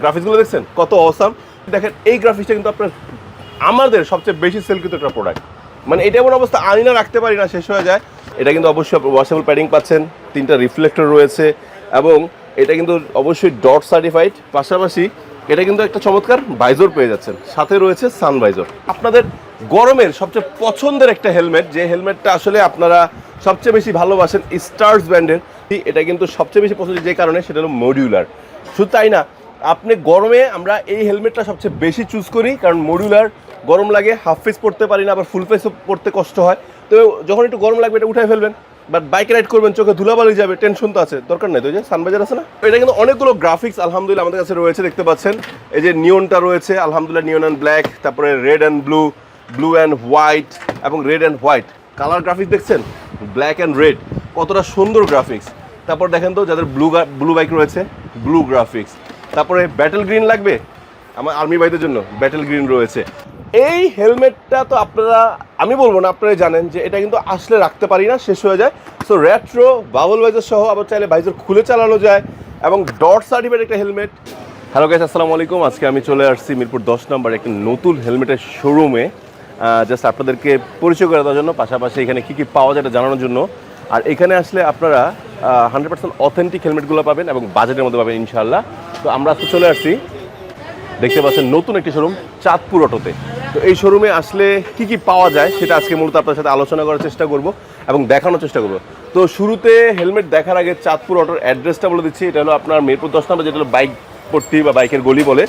গ্রাফিক্সগুলো দেখছেন? কত অসাম দেখেন, এই গ্রাফিক্সটা কিন্তু আপনার, আমাদের সবচেয়ে বেশি সেল কিন্তু একটা প্রোডাক্ট মানে এটা এমন অবস্থা আনি না রাখতে পারি না, শেষ হয়ে যায়। এটা কিন্তু অবশ্যই ওয়াশেবল প্যাডিং পাচ্ছেন, তিনটা রিফ্লেক্টর রয়েছে, এবং এটা কিন্তু অবশ্যই ডট সার্টিফাইড পাশাপাশি এটা কিন্তু একটা চমৎকার বাইজর পেয়ে যাচ্ছেন। সাথে রয়েছে সান আপনাদের গরমের সবচেয়ে পছন্দের একটা হেলমেট যে হেলমেটটা আসলে আপনারা সবচেয়ে বেশি ভালোবাসেন স্টার্স ব্র্যান্ডের এটা কিন্তু সবচেয়ে বেশি পছন্দ যে কারণে, সেটা হলো মডিউলার শুধু তাই না আপনি গরমে আমরা এই হেলমেটটা সবচেয়ে বেশি চুজ করি, কারণ মডিউলার গরম লাগে হাফ ফেস পড়তে পারি না, আবার ফুল ফেস পড়তে কষ্ট হয়। তো যখন একটু গরম লাগবে, এটা উঠাই ফেলবেন বাট বাইক রাইড করবেন, চোখে ধুলাবালি যাবে টেনশন তো আছে, দরকার নেই তো যে সানবাজার আছে না? এটা কিন্তু অনেকগুলো গ্রাফিক্স আলহামদুলিল্লাহ, আমাদের কাছে রয়েছে, দেখতে পাচ্ছেন। এই যে নিয়নটা রয়েছে, আলহামদুলিল্লাহ নিয়ন অ্যান্ড ব্ল্যাক তারপরে red and blue blue and white এবং red and white colour graphics দেখছেন? ব্ল্যাক অ্যান্ড রেড কতটা সুন্দর গ্রাফিক্স তারপর দেখেন তো, যাদের ব্লু ব্লু বাইক রয়েছে ব্লু গ্রাফিক্স তারপরে ব্যাটেল গ্রিন লাগবে? আমার আর্মি বাইদের জন্য ব্যাটেল গ্রিন রয়েছে। এই হেলমেটটা তো আপনারা, আমি বলব না আপনারা জানেন যে এটা কিন্তু আসলে রাখতে পারি না, শেষ হয়ে যায়। সো র্যাট্রো বাবল ভাইজার সহ আবার চাইলে ভাইজার খুলে চালানো যায় এবং ডট সার্টিফাইড একটা হেলমেট হ্যালো গাইস আসসালামু আলাইকুম। আজকে আমি চলে আসছি মিরপুর দশ নম্বর একটি নতুন হেলমেটের শোরুমে জাস্ট আপনাদেরকে পরিচয় করে দেওয়ার জন্য, পাশাপাশি এখানে কী কী পাওয়া যায় এটা জানানোর জন্য। আর এখানে আসলে আপনারা হান্ড্রেড পার্সেন্ট অথেন্টিক হেলমেটগুলো পাবেন এবং বাজেটের মধ্যে পাবেন ইনশাল্লাহ তো আমরা আজকে চলে আসছি। দেখতে পাচ্ছেন নতুন একটি শোরুম চাঁদপুর অটোতে। তো এই শোরুমে আসলে কি কি পাওয়া যায় সেটা আজকে মূলত আপনার সাথে আলোচনা করার চেষ্টা করব এবং দেখানোর চেষ্টা করব। তো শুরুতে হেলমেট দেখার আগে চাঁদপুর অটোর অ্যাড্রেসটা বলে দিচ্ছি। এটা হলো আপনার মিরপুর দশ নম্বর, যেটা হলো বাইক পট্টি বা বাইকের গলি বলে।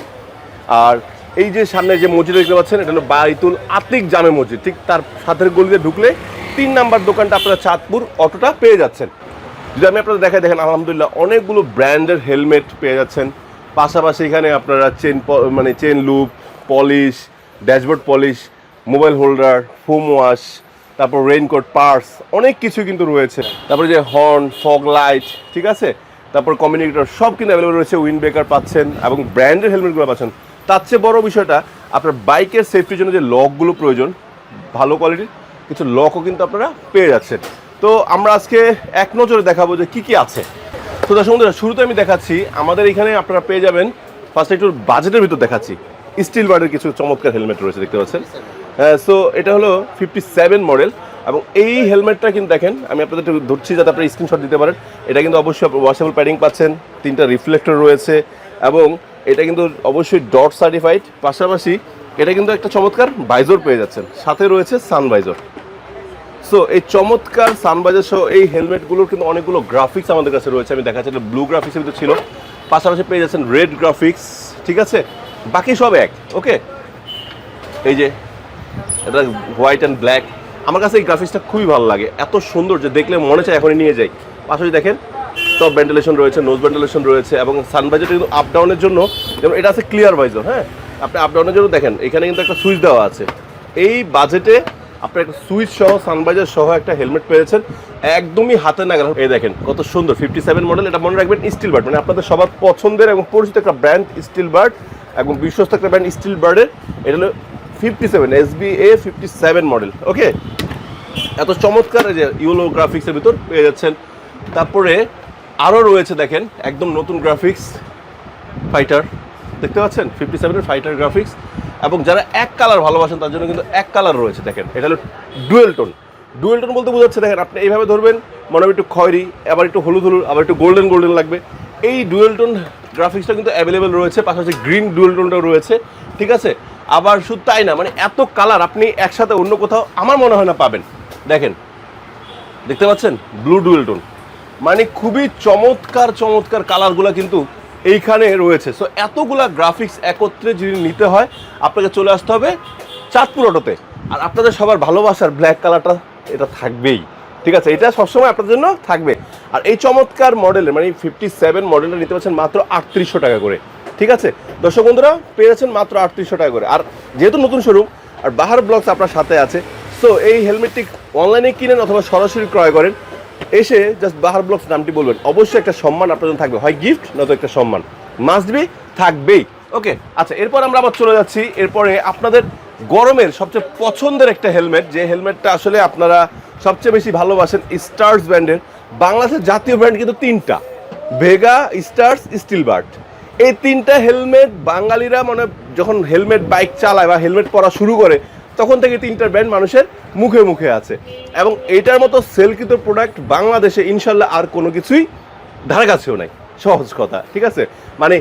আর এই যে সামনে যে মসজিদ দেখতে পাচ্ছেন, এটা হলো বাইতুল আতিক জামে মসজিদ। ঠিক তার সাথের গলিতে ঢুকলে তিন নাম্বার দোকানটা আপনারা চাঁদপুর অটোটা পেয়ে যাচ্ছেন। যদি আমি আপনাদের দেখাই, দেখেন আলহামদুলিল্লাহ অনেকগুলো ব্র্যান্ডের হেলমেট পেয়ে যাচ্ছেন। পাশাপাশি এখানে আপনারা চেন মানে chain loop, polish, dashboard polish, mobile holder foam wash, তারপর রেইনকোট, পার্স, অনেক কিছু কিন্তু রয়েছে। তারপরে যে হর্ন, ফগ লাইট, ঠিক আছে? তারপর কমিউনিকেটর সব কিন্তু অ্যাভেলেবল রয়েছে উইন্ড ব্রেকার পাচ্ছেন এবং ব্র্যান্ডের হেলমেটগুলো পাচ্ছেন। তার চেয়ে বড় বিষয়টা, আপনার বাইকের সেফটির জন্য যে লকগুলো প্রয়োজন, ভালো কোয়ালিটির কিছু লকও কিন্তু আপনারা পেয়ে যাচ্ছেন। তো আমরা আজকে এক নজরে দেখাবো যে কি কি আছে। তো দর্শক বন্ধুরা, শুরুতে আমি দেখাচ্ছি, আমাদের এখানে আপনারা পেয়ে যাবেন ফার্স্ট একটু বাজেটের ভিতর দেখাচ্ছি। স্টিল বার্ডের কিছু চমৎকার হেলমেট রয়েছে, দেখতে পাচ্ছেন? সো এটা হলো ফিফটি সেভেন মডেল এবং এই হেলমেটটা কিন্তু দেখেন, আমি আপনাদের একটু ধরছি যাতে আপনারা স্ক্রিনশট দিতে পারেন। এটা কিন্তু অবশ্যই ওয়াশেবল প্যাডিং পাচ্ছেন, তিনটা রিফ্লেক্টর রয়েছে এবং এটা কিন্তু অবশ্যই ডট সার্টিফাইড পাশাপাশি এটা কিন্তু একটা চমৎকার বাইজর পেয়ে যাচ্ছেন। সাথে রয়েছে সান বাইজর। সো এই চমৎকার সানবাজার সহ এই হেলমেটগুলোর কিন্তু অনেকগুলো গ্রাফিক্স আমাদের কাছে রয়েছে। আমি দেখাচ্ছি, এটা ব্লু গ্রাফিক্সের ভিতরে ছিল। পাশাপাশি পেয়ে যাচ্ছেন রেড গ্রাফিক্স ঠিক আছে? বাকি সব এক ওকে এই যে, এটা হোয়াইট অ্যান্ড ব্ল্যাক আমার কাছে এই গ্রাফিক্সটা খুবই ভালো লাগে। এত সুন্দর যে দেখলে মনে চায় এখনই নিয়ে যাই। পাশাপাশি দেখেন টপ ভেন্টিলেশন রয়েছে নোজ ভেন্টিলেশন রয়েছে এবং সানবাইজারটা কিন্তু আপ ডাউনের জন্য, যেমন এটা আছে ক্লিয়ার ভাইজার হ্যাঁ? আপনি আপ ডাউনের জন্য দেখেন, এখানে কিন্তু একটা সুইচ দেওয়া আছে। এই বাজেটে আপনি একটা সুইচ সহ সানবাইজার সহ একটা হেলমেট পেয়েছেন, একদমই হাতে নাগাল এই দেখেন, কত সুন্দর ফিফটি সেভেন মডেল এটা মনে রাখবেন স্টিল বার্ড মানে আপনাদের সবার পছন্দের এবং পরিচিত একটা ব্র্যান্ড স্টিল বার্ড এবং বিশ্বস্ত একটা ব্র্যান্ড স্টিল বার্ডের এটা হলো fifty seven S B A fifty seven model okay এত চমৎকার যে ইউলো গ্রাফিক্সের ভিতর পেয়ে যাচ্ছেন। তারপরে আরও রয়েছে দেখেন, একদম নতুন গ্রাফিক্স ফাইটার দেখতে পাচ্ছেন? ফিফটি সেভেনের ফাইটার গ্রাফিক্স এবং যারা এক কালার ভালোবাসেন, তার জন্য কিন্তু এক কালার রয়েছে, দেখেন। এটা হলো ডুয়েল টোন ডুয়েল টোন বলতে বোঝাচ্ছে, দেখেন, আপনি এইভাবে ধরবেন, মনে হবে একটু খয়েরি, আবার একটু হলুদ হলুদ, আবার একটু গোল্ডেন গোল্ডেন লাগবে। এই ডুয়েল টোন গ্রাফিক্সটা কিন্তু অ্যাভেলেবেল রয়েছে, পাশাপাশি গ্রিন ডুয়েল টোনটাও রয়েছে, ঠিক আছে? আবার শুধু তাই না মানে এত কালার আপনি একসাথে অন্য কোথাও, আমার মনে হয় না পাবেন। দেখেন, দেখতে পাচ্ছেন? ব্লু ডুয়েল টোন মানে খুবই চমৎকার চমৎকার কালারগুলো কিন্তু এইখানে রয়েছে। সো এতগুলা গ্রাফিক্স একত্রে যদি নিতে হয়, আপনাকে চলে আসতে হবে চাঁদপুর অটোতে। আর আপনাদের সবার ভালোবাসার ব্ল্যাক কালারটা এটা থাকবেই। ঠিক আছে? এটা সবসময় আপনাদের জন্য থাকবে। আর এই চমৎকার মডেলের মানে ফিফটি সেভেন মডেলটা নিতে পারছেন মাত্র আটত্রিশশো টাকা করে। ঠিক আছে? দর্শক বন্ধুরা পেয়েছেন মাত্র আটত্রিশশো টাকা করে। আর যেহেতু নতুন শোরুম আর বাহার ব্লগস আপনার সাথে আছে সো এই হেলমেটটি অনলাইনে কিনেন অথবা সরাসরি ক্রয় করেন। এসে জাস্ট বাহার ব্লগস নামটি বলবেন। অবশ্যই একটা সম্মান আপনার জন্য থাকবে। হয় গিফট নয়তো একটা সম্মান। মাস্ট বি থাকবেই। ওকে আচ্ছা এরপর আমরা আবার চলে যাচ্ছি। এরপরে আপনাদের গরমের সবচেয়ে পছন্দের একটা হেলমেট যে হেলমেটটা আসলে আপনারা সবচেয়ে বেশি ভালোবাসেন স্টার্স ব্র্যান্ডের বাংলাদেশের জাতীয় ব্র্যান্ড কিন্তু তিনটা। ভেগা স্টার্স স্টিল বার্ড এই তিনটা হেলমেট বাঙালিরা মানে যখন হেলমেট বাইক চালায় বা হেলমেট পরা শুরু করে তখন থেকে তিনটা ব্র্যান্ড মানুষের মুখে মুখে আছে। এবং এটার মতো সেলকৃত প্রোডাক্ট বাংলাদেশে ইনশাল্লাহ আর কোনো কিছুই ধারে কাছেও নাই। সহজ কথা, ঠিক আছে? মানে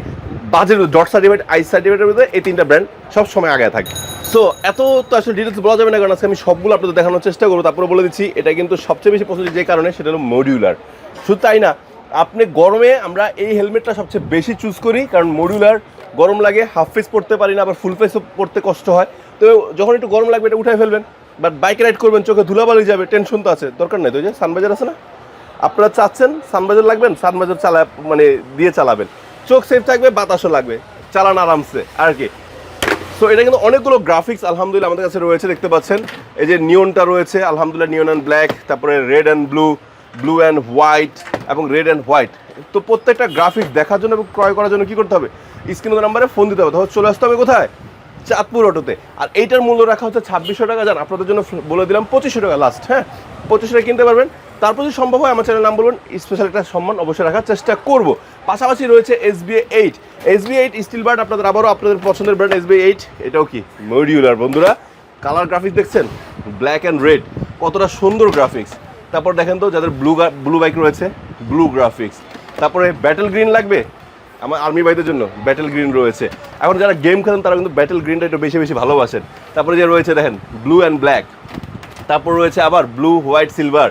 বাজেট ডট সার্টিফিকেট আই সার্টিফিকেটের মধ্যে এই তিনটা ব্র্যান্ড সব সময় আগে থাকে। সো এত তো আসলে ডিটেলস বলা যাবে না, কারণ আজকে আমি সবগুলো আপনাদের দেখানোর চেষ্টা করব। তারপরে বলে দিচ্ছি, এটা কিন্তু সবচেয়ে বেশি পছন্দ যে কারণে সেটা হলো মডিউলার শুধু তাই না, আপনি গরমে আমরা এই হেলমেটটা সবচেয়ে বেশি চুজ করি, কারণ মডিউলার গরম লাগে হাফ ফেস পড়তে পারি না, আবার ফুল ফেস পড়তে কষ্ট হয়। তো যখন একটু গরম লাগবে এটা উঠাই ফেলবেন বাট বাইক রাইড করবেন, চোখে ধুলাবালি যাবে টেনশন তো আছে, দরকার নেই তো যে সানবাজার আছে না? আপনারা চাচ্ছেন সানবাজার লাগবেন সানবাজার চালা মানে দিয়ে চালাবেন। চোখ সেফ থাকবে, বাতাসও লাগবে, চালান আরামসে, আর কি। সো এটা কিন্তু অনেকগুলো গ্রাফিক্স আলহামদুলিল্লাহ আমাদের কাছে রয়েছে, দেখতে পাচ্ছেন। এই যে নিয়নটা রয়েছে, আলহামদুলিল্লাহ নিয়ন অ্যান্ড ব্ল্যাক তারপরে red and blue blue and white এবং রেড অ্যান্ড হোয়াইট তো প্রত্যেকটা গ্রাফিক্স দেখার জন্য এবং ক্রয় করার জন্য কি করতে হবে? স্ক্রিনের নাম্বারে ফোন দিতে হবে। তখন চলে আসতে হবে কোথায়? চাঁদপুর অটোতে। আর এইটার মূল্য রাখা হচ্ছে ছাব্বিশশো টাকা। যান আপনাদের জন্য বলে দিলাম পঁচিশশো টাকা লাস্ট হ্যাঁ? পঁচিশশো টাকা কিনতে পারবেন। তারপর যদি সম্ভব হয়, আমার চ্যানেল নাম বলবেন স্পেশাল একটা সম্মান অবশ্যই রাখার চেষ্টা করব। পাশাপাশি রয়েছে S B eight S B eight steel bird আপনাদের আবারও আপনাদের পছন্দের ব্র্যান্ড এস বি এইট এটাও কি? মডিউলার বন্ধুরা। কালার গ্রাফিক্স দেখছেন? ব্ল্যাক অ্যান্ড রেড কতটা সুন্দর গ্রাফিক্স তারপর দেখেন তো, যাদের ব্লু ব্লু বাইক রয়েছে ব্লু গ্রাফিক্স তারপরে ব্যাটেল গ্রিন লাগবে। আমার আর্মি ভাইদের জন্য ব্যাটেল গ্রিন রয়েছে। এখন যারা গেম খেলেন, তারা কিন্তু ব্যাটেল গ্রিনটা একটু বেশি বেশি ভালোবাসেন। তারপরে যে রয়েছে, দেখেন ব্লু অ্যান্ড ব্ল্যাক তারপর রয়েছে আবার ব্লু হোয়াইট সিলভার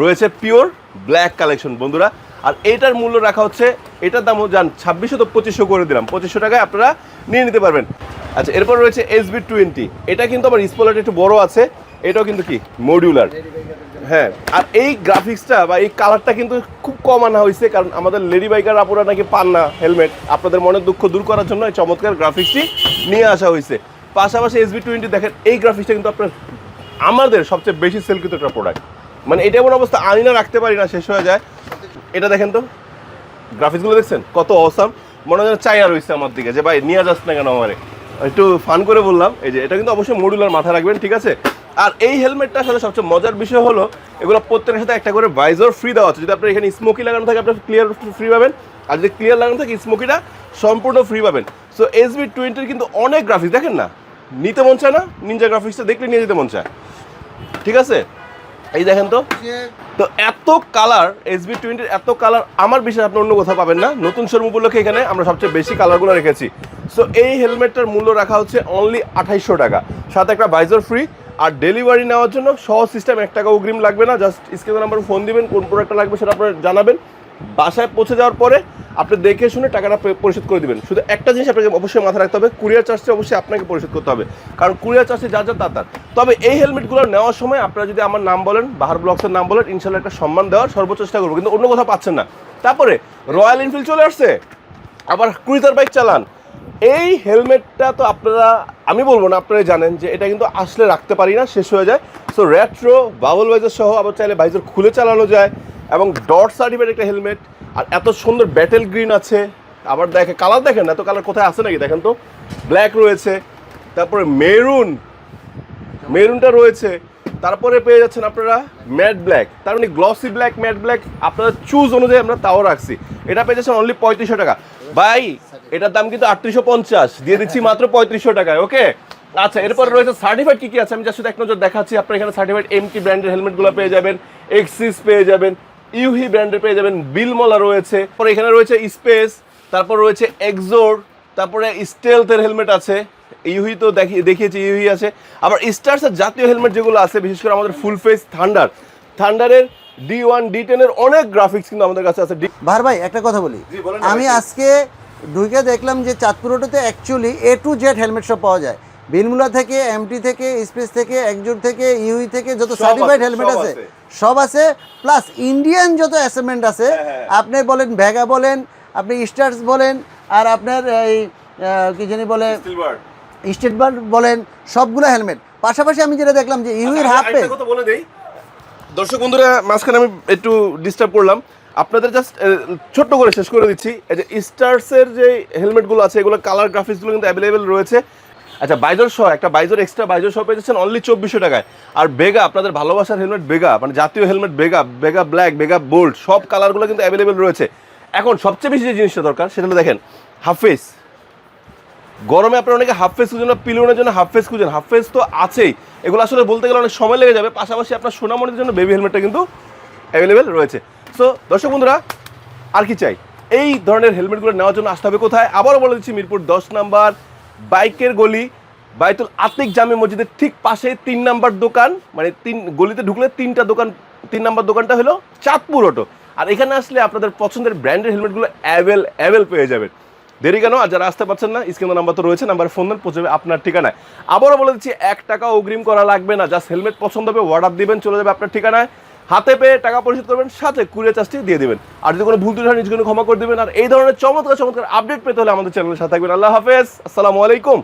রয়েছে পিওর ব্ল্যাক কালেকশন বন্ধুরা। আর এইটার মূল্য রাখা হচ্ছে, এটার দামও যান ছাব্বিশশো তো পঁচিশশো করে দিলাম। পঁচিশশো টাকায় আপনারা নিয়ে নিতে পারবেন। আচ্ছা এরপর রয়েছে এস বি টোয়েন্টি এটা কিন্তু আমার স্পলার একটু বড় আছে। এটাও কিন্তু কি? মডিউলার হ্যাঁ আর এই গ্রাফিক্সটা বা এই কালারটা কিন্তু খুব কম আনা হয়েছে, কারণ আমাদের লেডি বাইকার আপুরা নাকি পান না হেলমেট আপনাদের মনের দুঃখ দূর করার জন্য এই চমৎকার গ্রাফিক্সটি নিয়ে আসা হয়েছে। পাশাপাশি এস বি টোয়েন্টি দেখেন, এই গ্রাফিক্সটা কিন্তু আপনার, আমাদের সবচেয়ে বেশি সেলকৃত একটা প্রোডাক্ট মানে এটা এমন অবস্থা, আনি না, রাখতে পারি না, শেষ হয়ে যায়। এটা দেখেন তো গ্রাফিক্সগুলো দেখছেন? কত অসাম মনে হয় চাইয়া রয়েছে আমার দিকে, যে ভাই, নিয়ে যাস না কেন আমারে। একটু ফান করে বললাম, এই যে, এটা কিন্তু অবশ্যই মডুলার মাথা রাখবেন, ঠিক আছে? আর এই হেলমেটটার সাথে সবচেয়ে মজার বিষয় হলো, এগুলো প্রত্যেকের সাথে একটা করে ভাইজর ফ্রি দেওয়া আছে। যদি আপনার এখানে স্মোকি লাগানো থাকে, আপনার ক্লিয়ার ফ্রি পাবেন। আর যদি ক্লিয়ার লাগানো থাকে স্মোকিটা সম্পূর্ণ ফ্রি পাবেন। সো এস বি টোয়েন্টির কিন্তু অনেক গ্রাফিক্স দেখেন না? নিতে মন চায় না নিনজা গ্রাফিক্সটা দেখলে নিয়ে যেতে মন চায়। ঠিক আছে? এই দেখেন তো। তো এত কালার এস বি টোয়েন্টির এত কালার আমার বিশ্বাস আপনি অন্য কোথাও পাবেন না। নতুন শোরুম উপলক্ষে এখানে আমরা সবচেয়ে বেশি কালারগুলো রেখেছি। সো এই হেলমেটটার মূল্য রাখা হচ্ছে অনলি আঠাইশশো টাকা। সাথে একটা বাইজার ফ্রি আর ডেলিভারি নেওয়ার জন্য সহজ সিস্টেম এক টাকা অগ্রিম লাগবে না। জাস্ট স্ক্রিনের নাম্বার ফোন দিবেন, কোন প্রোডাক্টটা লাগবে সেটা আপনারা জানাবেন। বাসায় পৌঁছে যাওয়ার পরে আপনি দেখে শুনে টাকাটা পরিশোধ করে দিবেন। শুধু একটা জিনিস আপনাকে অবশ্যই মাথায় রাখতে হবে কুরিয়ার চার্জটা অবশ্যই আপনাকে পরিশোধ করতে হবে। কারণ কুরিয়ার চার্জে যা যা তার তবে এই হেলমেটগুলো নেওয়ার সময় আপনারা যদি আমার নাম বলেন, বাহার ব্লগসের নাম বলেন ইনশাল্লাহ একটা সম্মান দেওয়ার সর্বোচ্চ চেষ্টা করব। কিন্তু অন্য কোথাও পাচ্ছেন না। তারপরে রয়্যাল এনফিল্ড চলে আসছে। আবার ক্রুইজার বাইক চালান। এই হেলমেটটা তো আপনারা, আমি বলব না আপনারা জানেন যে এটা কিন্তু আসলে রাখতে পারি না, শেষ হয়ে যায়। সো রেট্রো বাবল ভাইজার সহ আবার চাইলে ভাইজার খুলে চালানো যায় এবং ডট সার্টিফাইড একটা হেলমেট আর এত সুন্দর ব্যাটেল গ্রিন আছে। আবার দেখে কালার দেখেন এত কালার কোথায় আছে নাকি? দেখেন তো ব্ল্যাক রয়েছে, তারপরে মেরুন মেরুনটা রয়েছে। তারপরে পেয়ে যাচ্ছেন আপনারা ম্যাট ব্ল্যাক তার মানে গ্লসি ব্ল্যাক ম্যাট ব্ল্যাক আপনারা চুজ অনুযায়ী আমরা তাও রাখছি। এটা পেয়ে যাচ্ছেন অনলি পঁয়ত্রিশশো টাকা। ভাই, এটার দাম কিন্তু আটত্রিশশো পঞ্চাশ। দিয়ে দিচ্ছি মাত্র পঁয়ত্রিশশো টাকায়, ওকে? আচ্ছা এরপর রয়েছে সার্টিফাইড কি কি আছে? আমি জাস্ট শুধু এক নজর দেখাচ্ছি, আপনার এখানে সার্টিফাইড এমটি ব্র্যান্ডের হেলমেটগুলো পেয়ে যাবেন এক্সিস পেয়ে যাবেন ইউহি ব্র্যান্ডের পেয়ে যাবেন বিলমলা রয়েছে, তারপর এখানে রয়েছে স্পেস তারপর রয়েছে এক্সোর তারপরে স্টেলথের হেলমেট আছে ইউহি তো দেখি দেখিয়েছি ইউহি আছে। আবার স্টার্সের জাতীয় হেলমেট যেগুলো আছে, বিশেষ করে আমাদের ফুল ফেস থান্ডার থান্ডারের ডি ওয়ান ডি টেনের অনেক গ্রাফিক্স কিন্তু আমাদের কাছে আছে। ভার ভাই একটা কথা বলি। আমি আজকে ঢুকে দেখলাম যে চাঁদপুর অটোতে actually A to Z helmet সব পাওয়া যায়। বিনমুলা থেকে এমটি থেকে স্পেস থেকে একজোর থেকে ইউই থেকে যত সার্টিফাইড হেলমেট আছে। সব আছে। প্লাস ইন্ডিয়ান যত অ্যাসেমেন্ট আছে হ্যাঁ, আপনি বলেন ভ্যাগা বলেন আপনি স্টার্স বলেন আর আপনার এই কি জানি বলে। স্টেট বার বলেন সবগুলো হেলমেট পাশাপাশি আমি যেটা দেখলাম যে ইউইর হাফ দেই। দর্শক বন্ধুরা, মাঝখানে আমি একটু ডিস্টার্ব করলাম। আপনাদের জাস্ট ছোট্ট করে শেষ করে দিচ্ছি। এই যে স্টার্সের যে হেলমেটগুলো আছে, এগুলো কালার গ্রাফিক্সগুলো কিন্তু অ্যাভেলেবেল রয়েছে। আচ্ছা বাইজর সহ, একটা বাইজর এক্সট্রা বাইজর সহ পেয়ে যাচ্ছেন অনলি চব্বিশশো টাকায়। আর বেগা আপনাদের ভালোবাসার হেলমেট বেগা মানে জাতীয় helmet Vega Vega black Vega bold সব কালারগুলো কিন্তু অ্যাভেলেবেল রয়েছে। এখন সবচেয়ে বেশি যে জিনিসটা দরকার, সেটা দেখেন হাফ ফেস গরমে আপনার অনেকে হাফ ফেস খুঁজেন না পিলনের জন্য হাফ ফেস খুঁজেন। হাফ ফেস তো আছেই। এগুলো আসলে বলতে গেলে অনেক সময় লেগে যাবে। পাশাপাশি আপনার সোনামণির জন্য বেবি হেলমেটটা কিন্তু অ্যাভেলেবেল রয়েছে। সো দর্শক বন্ধুরা, আর কি চাই? এই ধরনের হেলমেটগুলো নেওয়ার জন্য আসতে হবে কোথায়? আবারও বলে দিচ্ছি, মিরপুর দশ নাম্বার বাইকের গলি, বাইতুল আতিক জামে মসজিদের ঠিক পাশে তিন নাম্বার দোকান। মানে তিন, গলিতে ঢুকলে তিনটা দোকান, তিন নাম্বার দোকানটা হলো চাঁদপুর অটো আর এখানে আসলে আপনাদের পছন্দের ব্র্যান্ডের হেলমেটগুলো অ্যাভেল অ্যাভেল পেয়ে যাবেন। দেরি কেন? আর যারা আসতে পারছেন না স্ক্রিনের নাম্বার তো রয়েছে, নাম্বারে ফোন দেন পৌঁছবে আপনার ঠিকানায়। আবারও বলে দিচ্ছি, এক টাকা অগ্রিম করা লাগবে না। জাস্ট হেলমেট পছন্দ হবে অর্ডার দিবেন, চলে যাবে আপনার ঠিকানায়। হাতে পেয়ে টাকা পরিশোধ করবেন, সাথে কুড়িয়ে চার্জটি দিয়ে দেবেন। আর যদি কোনো ভুল হয় নিজের জন্য ক্ষমা করে দেবেন। আর এই ধরনের চমৎকার চমৎকার আপডেট পেতে হলে আমাদের চ্যানেলের সাথে থাকবেন। আল্লাহ হাফেজ, আসসালামু আলাইকুম।